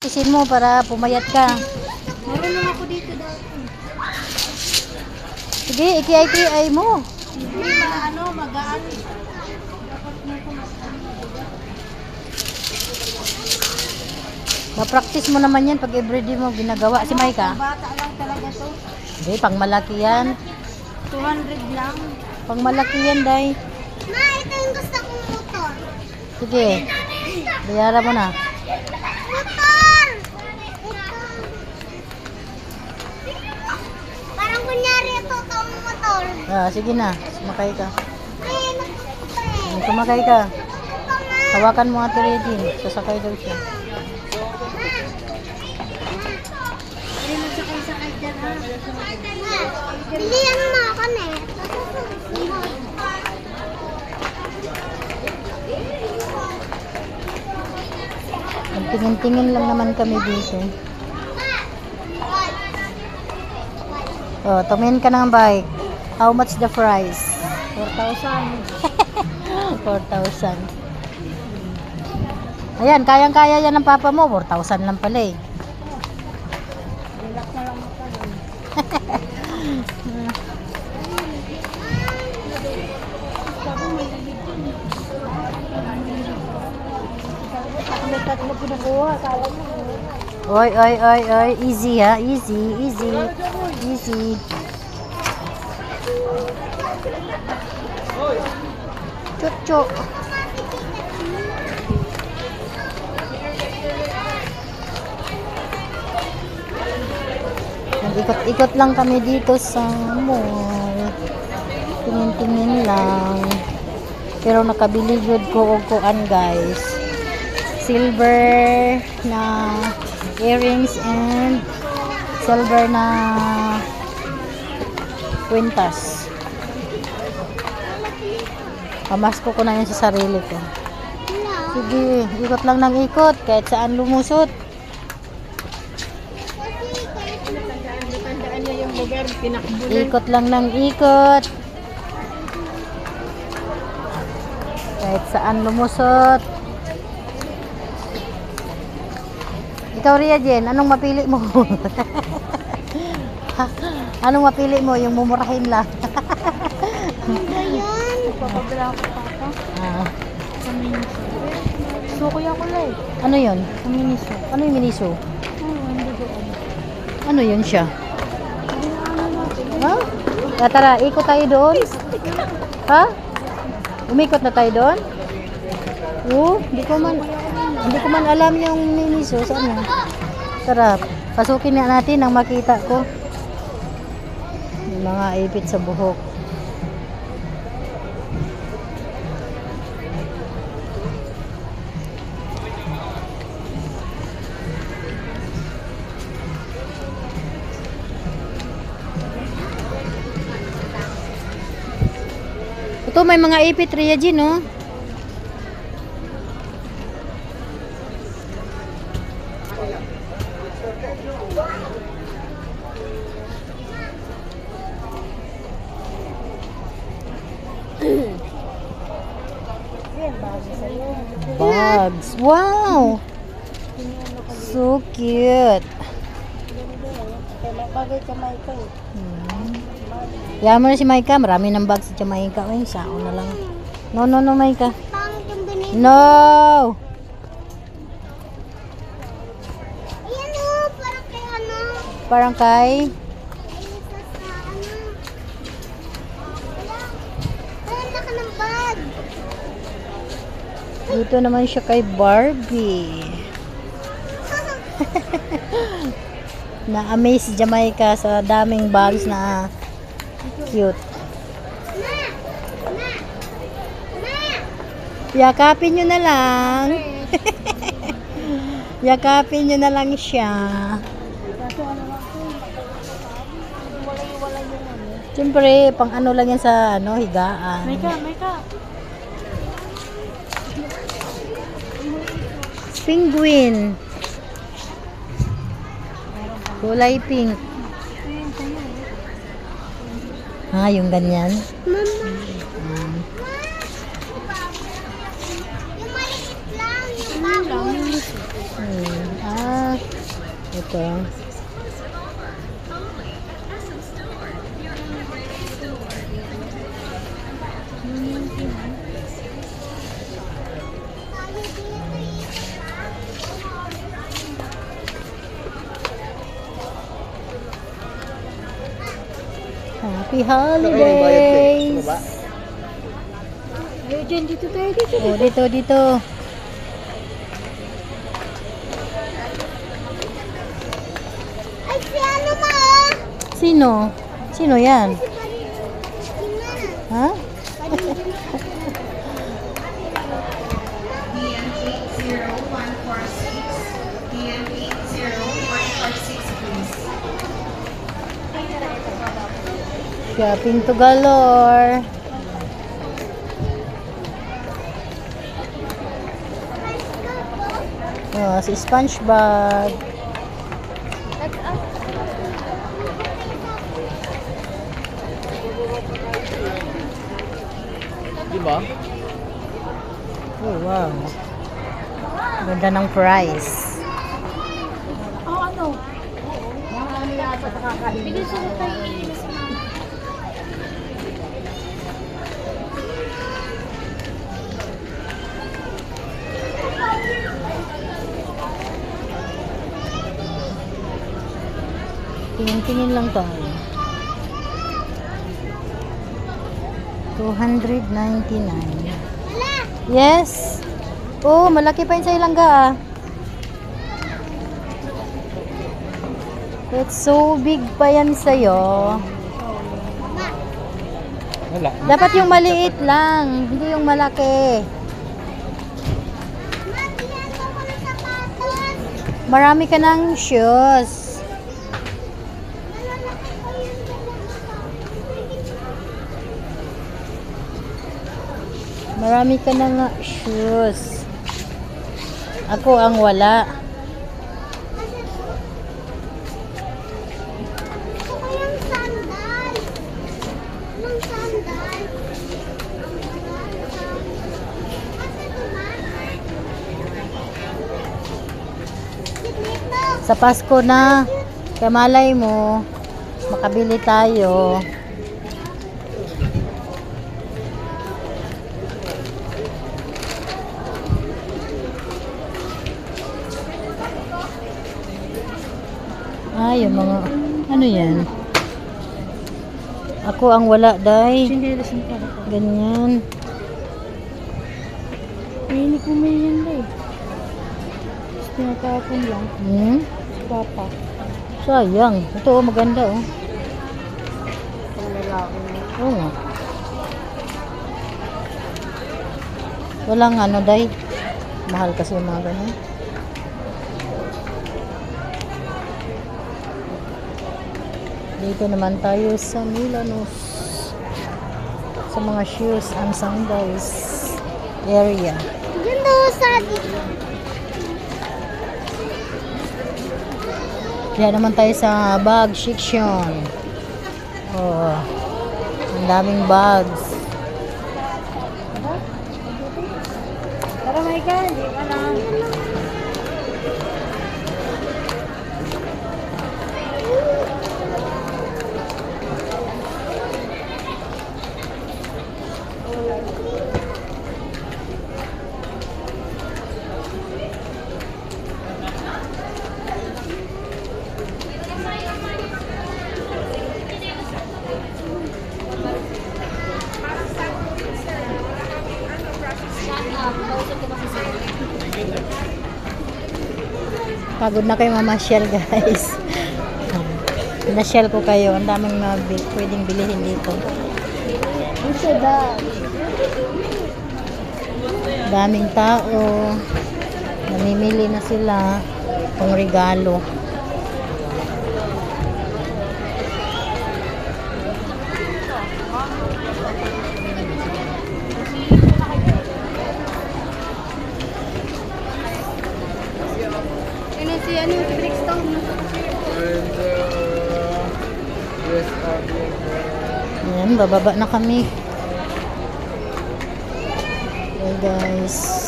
Isin mo para pumayat ka. Marunong ako dito dati. Sige, iki-iki mo. Hindi ba ano, magaan. Ma-practice mo naman yan pag everyday mo ginagawa. Si Maika. Bata lang talaga to. Hindi, pang malaki yan. 200 lang. Pang malaki yan, day. Ma, ito yung gusto kong motor. Sige. Bayaran mo na. Motor! Kunyari ito itong motor. Ah, sige na. Sumakay ka. Ay, nagpapay. Sumakay ka. Hawakan mo ate Regine. Sasakay daw siya. Bilihan mo ako na eh. Magtingin-tingin lang naman kami dito. Oh, tumingin ka ng bike. How much the price? 4,000. 4,000. Ayan, kayang-kaya yan ng papa mo. 4,000 lang pala eh. Relax na lang. May tatlo kinukuha, kala mo. Oy, oy, oy, oy. Easy ha. Easy, easy. Easy. Chuk-chuk. Nag-ikot-ikot lang kami dito sa mall. Tingin-tingin lang. Pero nakabili good ko og kuan guys. Silver na earrings and silver na kwintas. Pamasko ko na yun sa sarili ko. Sige, ikot lang ng ikot kahit saan lumusot. Ikot lang ng ikot. Kahit saan lumusot. Ikaw, Ria Jen, anong mapili mo? anong mapili mo? Yung mumurahin lang. Ngayon, papabila ako papa. Ah, Sa Miniso. So, kuya ko lang. ano yun? Sa Miniso. Ano yung miniso? Ano yun siya? Ha? Ah, tara, ikot tayo doon. Ha? Umikot na tayo doon? Oo, hindi ko man hindi ko man alam yung miniso saan yan. Tara, pasukin na natin ang makita ko. Yung mga ipit sa buhok. Ito may mga ipit Ria Jean, no? Bags. Wow! So cute. Bagay ka ko. Hmm. Yaman na si Maika. Marami ng bag sa Jamaica. Ay, sao na lang. No, no, no, Maika. No! Ayan o, parang kay ano. Parang kay... Wala. Laka ng bag. Dito naman siya kay Barbie. Na-amaze Jamaica sa daming bags na cute. Yakapin nyo na lang. Yakapin nyo na lang siya. Siyempre, pang ano lang yan sa ano, higaan. May ka, may ka. Penguin. Kulay pink. Ah, yung ganyan. Mama. Hmm. Yung maliit lang, yung bago. Hmm. Ah, dito. Happy holidays! Ayun, dyan, dito tayo, dito. Oh, dito, dito. Ay, si ano ma? Sino? Sino yan? Ha? Shopping to galore. Oh, si SpongeBob. Di ba? Oh, wow. Ganda ng price. Oh, ano? Bigyan sa tayo inilis Tingin-tingin lang tayo. 299. Wala! Yes. Oh, malaki pa yun sa ilangga ah. It's so big pa yan sa'yo. Wala. Dapat yung maliit lang, hindi yung malaki. Ma, bigyan mo ko ng sapatos. Marami ka ng shoes. Marami ka na nga shoes. Ako ang wala. Sa Pasko na, kamalay mo, makabili tayo. Ah, yung mga, ano yan? Ako ang wala, day. Ganyan. Hindi ko may yan eh. Tinatapon lang. Hmm? Papa. Sayang. Ito, oh, maganda, oh. Pang lalaki. Oo nga. Walang ano, day. Mahal kasi yung mga ganyan. Dito naman tayo sa Milanos. Sa mga shoes and sandals area. Diyan daw sa Kaya naman tayo sa bag section. Oh, ang daming bags. Michael. Hindi ka lang. Pagod na kayo mamasyal guys. Nasyal ko kayo. Ang daming mabil pwedeng bilihin dito. Daming tao. Namimili na sila pang regalo. Ano si ano, si Brixton? And, uh, yes, uh, Ayan, bababa na kami. Okay guys.